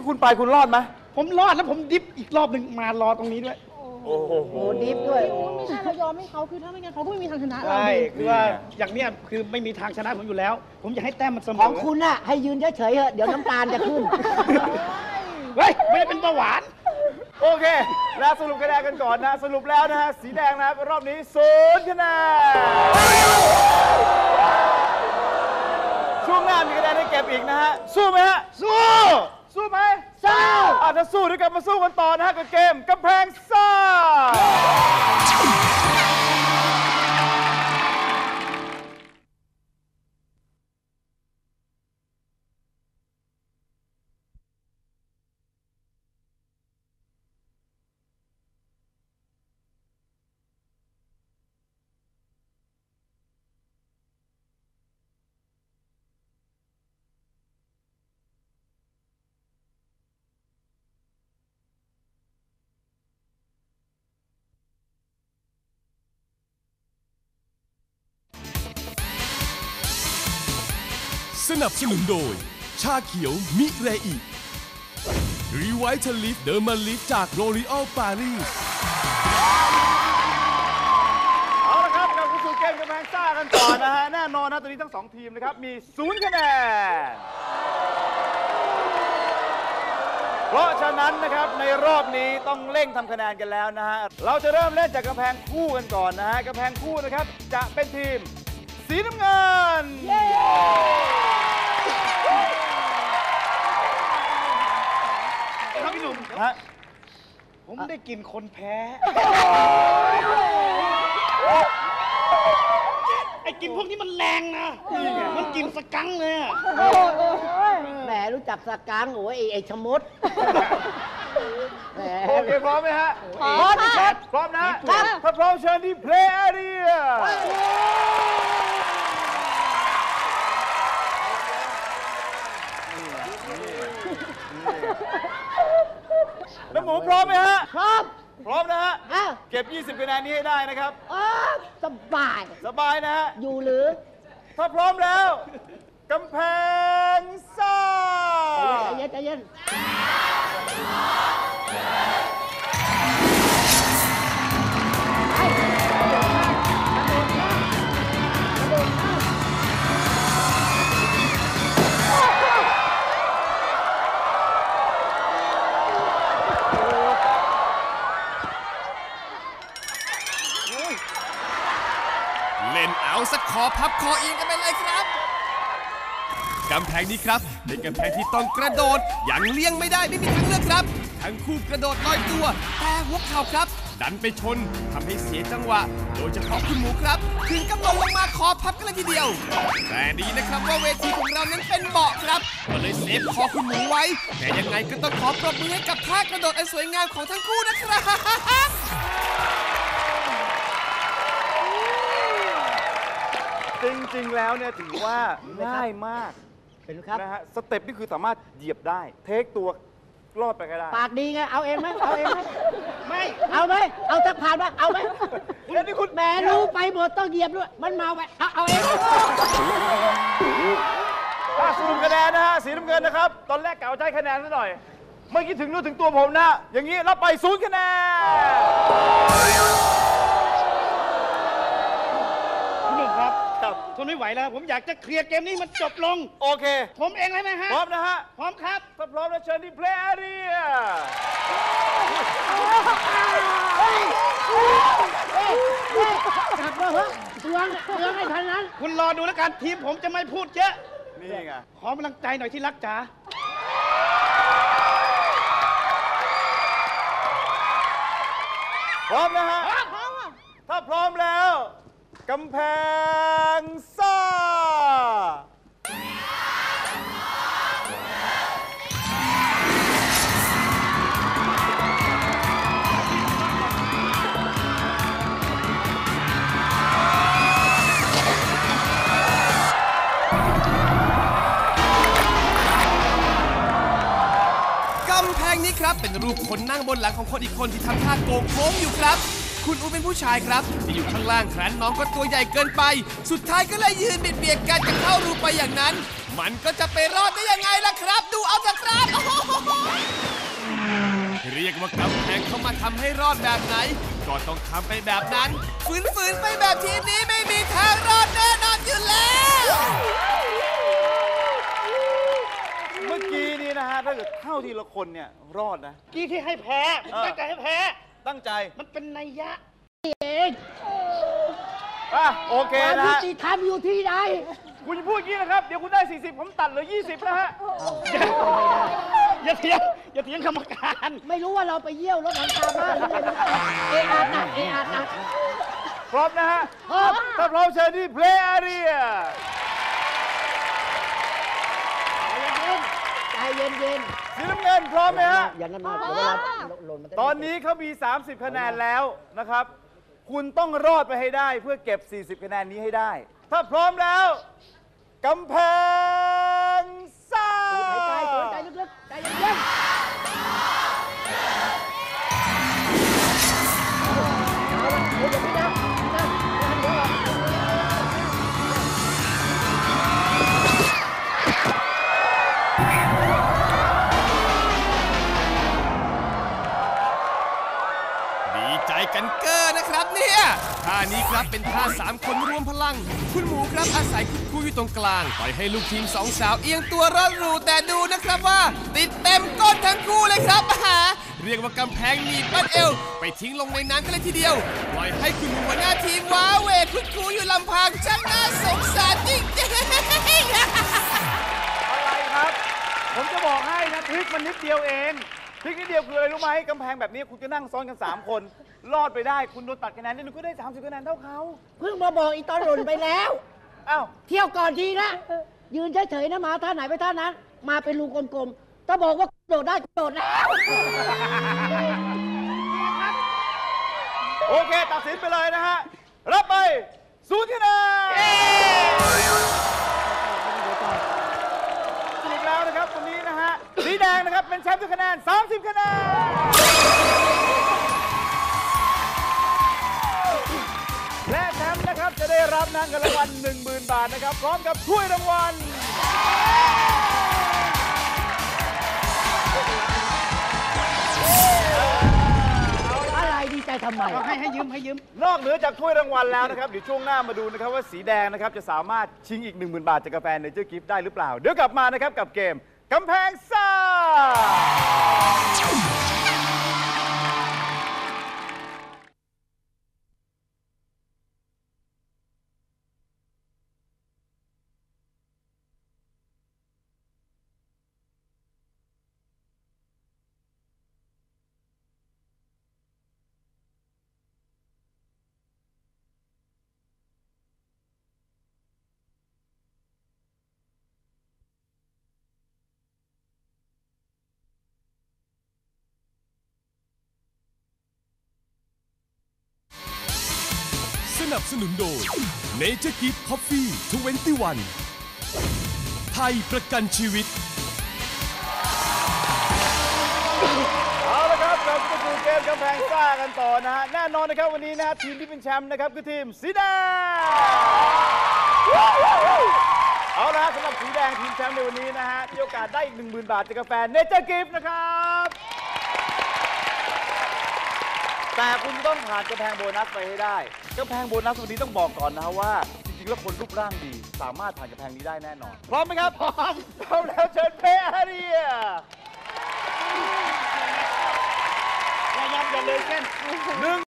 ถ้าคุณไปคุณรอดไหมผมรอดแล้วผมดิฟอีกรอบหนึ่งมารอตรงนี้ด้วย โอ้โห โอ้ดิฟด้วยไม่ใช่เรายอมให้เขาคือถ้าไม่งั้นเขาก็ไม่มีทางชนะเราใช่ ดิคือว่าอย่างเนี้ยคือไม่มีทางชนะผมอยู่แล้ว ผมอยากให้แต้มมันเสมขอองคุณน่ะให้ยืนเฉยๆเถอะเดี๋ยวน้ำตาลจะขึ้น เฮ้ยไม่ได้เป็นเบาหวาน โอเคแล้วสรุปคะแนนกันก่อนนะ สรุปแล้วนะฮะ สีแดงนะครับ รอบนี้ศูนย์คะแนน ช่วงหน้ามีคะแนนให้เก็บอีกนะฮะ สู้ไหมฮะ สู้ สู้ไหมสู้อาจจะสู้ด้วยกันมาสู้กันต่อนะฮะกับเกมกำแพงซ่า สนับสนุนโดย ชาเขียวมิเรอิรีไวท์ลิฟเดอร์มาลิฟจากโรลิออลปารีส เอาละครับกลับเข้าสู่เกมกำแพงซ่ากันต่อนะฮะ แน่นอนนะตอนนี้ทั้งสองทีมนะครับ มีศูนย์คะแนน เพราะฉะนั้นนะครับในรอบนี้ต้องเร่งทำคะแนนกันแล้วนะฮะ เราจะเริ่มเล่นจากกำแพงคู่กันก่อนนะฮะกำแพงคู่นะครับจะเป็นทีม สีน้ำเงิน ครับพี่หนุ่ม ฮะผมได้กลินคนแพ้ ไอ้กลินพวกนี้มันแรงนะ มันกลินสกังเลยอะแหมรู้จักสกางโอ้ยไอ้ไอ้ชะมุดแหม โอเคพร้อมไหมฮะพร้อมค่ะ พร้อมนะถ้าพร้อมเชิญที่ play area น้ำ หมูพร้อมไหมฮะพร้อมพร้อมนะฮะอ้าวเก็บ 20คะแนนนี้ให้ได้นะครับอ้าวสบาย สบายนะฮะ อยู่หรือ ถ้าพร้อมแล้วกำแพงซ่าใจเย็นใจเย็น คอพับคอเอียงกันไปเลยครับกำแพงนี้ครับเป็นกำแพงที่ต้องกระโดดอย่างเลี่ยงไม่ได้ไม่มีทางเลือกครับ ทั้งคู่กระโดดลอยตัวแต่หัวเข่าครับ ดันไปชนทำให้เสียจังหวะ โดยเฉพาะคุณหมูครับ ถึงกับล่นลงมาคอพับกันเลยทีเดียว แต่ดีนะครับว่าเวทีของเรานั้นเป็นเบาะครับก็เลยเซฟคอคุณหมูไว้ แต่ยังไงก็ต้องขอปรบมือให้กับท่ากระโดดอันสวยงามของทั้งคู่นะครับ ริง ๆ แล้วเนี่ยถือว่าง่ายมากเป็นครับ นะฮะสเต็ปนี่คือสามารถเหยียบได้ เทคตัวรอดไปก็ได้ปากดีไง เอาเองไหมเอาเองไหมไม่ เอาไหมเอาสักผ่านบ้างเอาไหมเดี๋ยวนี่คุณแหมรู้ไปหมดต้องเหยียบด้วย มันเมาไปเอาเอาเองถ้าสรุปคะแนนนะฮะสีน้ำเงินนะครับ ตอนแรกกะเอาใจคะแนนซะหน่อย เมื่อกี้ถึงรู้ถึงตัวผมนะ อย่างนี้รับไปศูนย์คะแนน ครับครับ ทนไม่ไหวแล้ว ผมอยากจะเคลียร์เกมนี้มันจบลง โอเค ผมเองเลยไหมฮะ พร้อมนะฮะ พร้อมครับ ถ้าพร้อมแล้วเชิญที่ play area กลับมาเหอะเตืองเตืองให้ทันนั้น คุณรอดูแล้วกันทีมผมจะไม่พูดเยอะ นี่ไง ขอกำลังใจหน่อยที่รักจ๋า พร้อมนะฮะถ้าพร้อมแล้ว กำแพงซ่า กำแพงนี้ครับ เป็นรูปคนนั่งบนหลังของคนอีกคนที่ทำท่าโกงโค้งอยู่ครับ คุณอูเป็นผู้ชายครับที่อยู่ข้างล่างครั้นน้องก็ตัวใหญ่เกินไป สุดท้ายก็เลยยืนเบียดเบียดกันจะเข้ารูไปอย่างนั้นไมันก็จะไปรอดได้ยังไงล่ะครับ ดูเอาเถอะครับโอ้โหเรียกว่ากำแพงเข้ามาทำให้รอดแบบไหน ก็ต้องทำไปแบบนั้น ฝืนๆไปแบบทีมนี้ไม่มีทางรอดแน่นอนอยู่แล้วเมื่อกี้นี้นะฮะถ้าเกิดเข้าทีละคนเนี่ยรอดนะ กี้ที่ให้แพ้ผมเออตั้งใจให้แพ้ ตั้งใจมันเป็นนัยยะเองอะโอเคความนะยุฮะติธรรมอยู่ที่ใดคุณจะพูดอย่างนี้นะครับ เดี๋ยวคุณได้ 40 ผมตัดเหลือ 20 นะฮะ อย่าเถียงอย่าเถียงกรรมการไม่รู้ว่าเราไปเยี่ยวรถหลังคาบ้านหรืออะไรเออาหนักเออาหนัก พร้อมนะฮะ พร้อม ถ้าพร้อมเชิญที่ play area ใจเย็นเย็น สีน้ำเงินพร้อมไหมฮะๆอย่างนั้นมาเดี๋ยวเวลาหล่นมันจะตอนนี้เขามี 30 คะแนนแล้วนะครับ คุณต้องรอดไปให้ได้เพื่อเก็บ 40 คะแนนนี้ให้ได้ ถ้าพร้อมแล้วกำแพงซ่า หายใจสูดใจลึกๆใจเย็นๆ สามคนรวมพลัง คุณหมูครับอาศัยคุณครูอยู่ตรงกลางปล่อยให้ลูกทีมสองสาวเอียงตัวรอดรูแต่ดูนะครับว่า ติดเต็มก้นทั้งคู่เลยครับหาเรียกว่ากำแพงหนีบบัดเอว ไปทิ้งลงในน้ำกันเลยทีเดียว ปล่อยให้คุณหมูหัวหน้าทีมว้าเวคุณครูอยู่ลำพังช่างน่าสงสารจริงๆอะไรครับ ผมจะบอกให้นะ ทริคมันนิดเดียวเอง ทริคนิดเดียวคืออะไรรู้ไหมกำแพงแบบนี้คุณจะนั่งซ้อนกัน 3 คน รอดไปได้คุณโดนตัดคะแนนนิดนึงก็ได้ 30คะแนนเท่าเขาเพิ่งมาบอกอีตอนหล่นไปแล้ว อ้าวเที่ยวก่อนทีนะ ยืนเฉยๆนะหมาท่าไหนไปท่านั้น มาเป็นรูกลมๆถ้าบอกว่าโดดได้ก็โดดแล้ว โอเค ตัดสินไปเลยนะฮะ รับไปศูนย์คะแนน นะครับ เป็นแชมป์ด้วยคะแนน 30 คะแนน และแชมป์นะครับ จะได้รับนะเงินรางวัล10,000 บาทนะครับ พร้อมกับถ้วยรางวัล อะไรดีใจทำไมเอาให้ให้ยืมให้ยืม นอกเหนือจากถ้วยรางวัลแล้วนะครับ เดี๋ยวช่วงหน้ามาดูนะครับว่าสีแดงนะครับ จะสามารถชิงอีก 10,000 บาทจากกาแฟเนเจอร์กิฟต์ได้หรือเปล่า เดี๋ยวกลับมานะครับ กับเกม กำแนับสนุนโดย Nature Gift Coffee 21 ไทยประกันชีวิต เอาละครับเราจะดูเกมกำแพงซ่ากันต่อนะฮะแน่นอนนะครับวันนี้นะฮะทีมที่เป็นแชมป์นะครับคือทีมสีแดงเอาละฮะสำหรับสีแดงทีมแชมป์ในวันนี้นะฮะมีโอกาสได้อีก 10,000 บาทจากกาแฟเนเจอร์กิฟต์นะครับ แต่คุณต้องผ่านกำแพงโบนัสไปให้ได้กำแพงโบนัสวันนี้ต้องบอกก่อนนะฮะว่าจริงๆแล้วคนรูปร่างดีสามารถผ่านกำแพงนี้ได้แน่นอน พร้อมไหมครับพร้อมพร้อมแล้วเชิญเพย์อาเรียอย่ายับอย่าเลยเส้นหนึ่ง